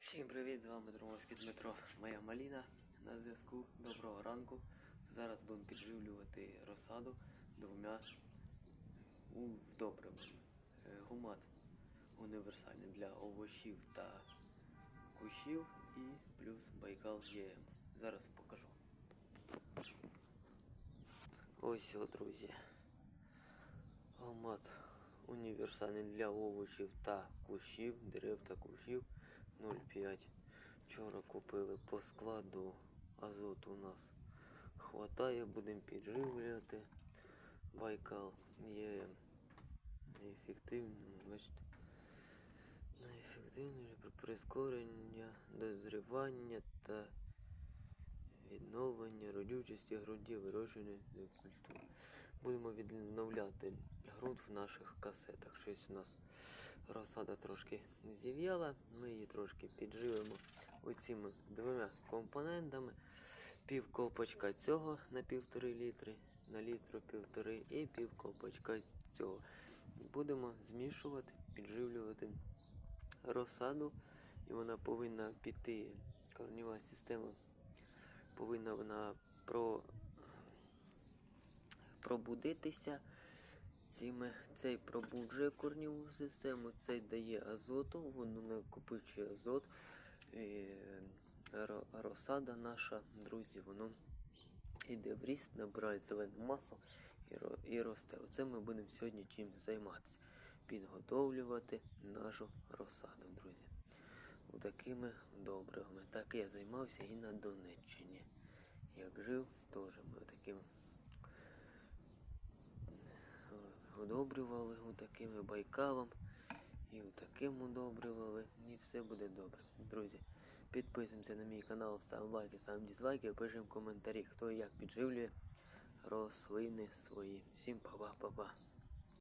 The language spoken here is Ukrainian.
Всім привіт, з вами Дромовський Дмитро, моя маліна на зв'язку. Доброго ранку. Зараз будемо підживлювати розсаду двома добривами. Е, Гумат універсальний для овочів та кущів і плюс Байкал ЄМ. Зараз покажу. Ось о, друзі. Гумат універсальний для овочів та кущів, дерев та кущів 0,5. Вчора купили по складу. Азоту у нас хватає, будемо підживлювати. Байкал є ефективний, бачите. Найефективніше при прискорення дозрівання та відновлення родючості ґрунтів вирощування культур. Будемо відновляти ґрунт в наших касетах. Щось у нас розсада трошки зів'яла. Ми її трошки підживемо оціми двома компонентами. Пів колпачка цього на півтори літри, на літру півтори і пів колпачка цього. Будемо змішувати, підживлювати розсаду, і вона повинна піти. Корнева система повинна вона про, пробудитися. Цими, цей пробуджує корневу систему, цей дає азоту, воно накопичує азот. І розсада наша, друзі, воно йде в ріст, набирає зелену масу і, росте. Оце ми будемо сьогодні чим займатися. Підготовлювати нашу розсаду, друзі. Такими добривами. Так я займався і на Донеччині. Як жив, теж ми таким удобрювали отаким байкалом. І отаким удобрювали. І все буде добре. Друзі, підписуємося на мій канал, сам лайки, сам дізлайки, пишемо коментарі, хто і як підживлює рослини свої. Всім па-па-па-па.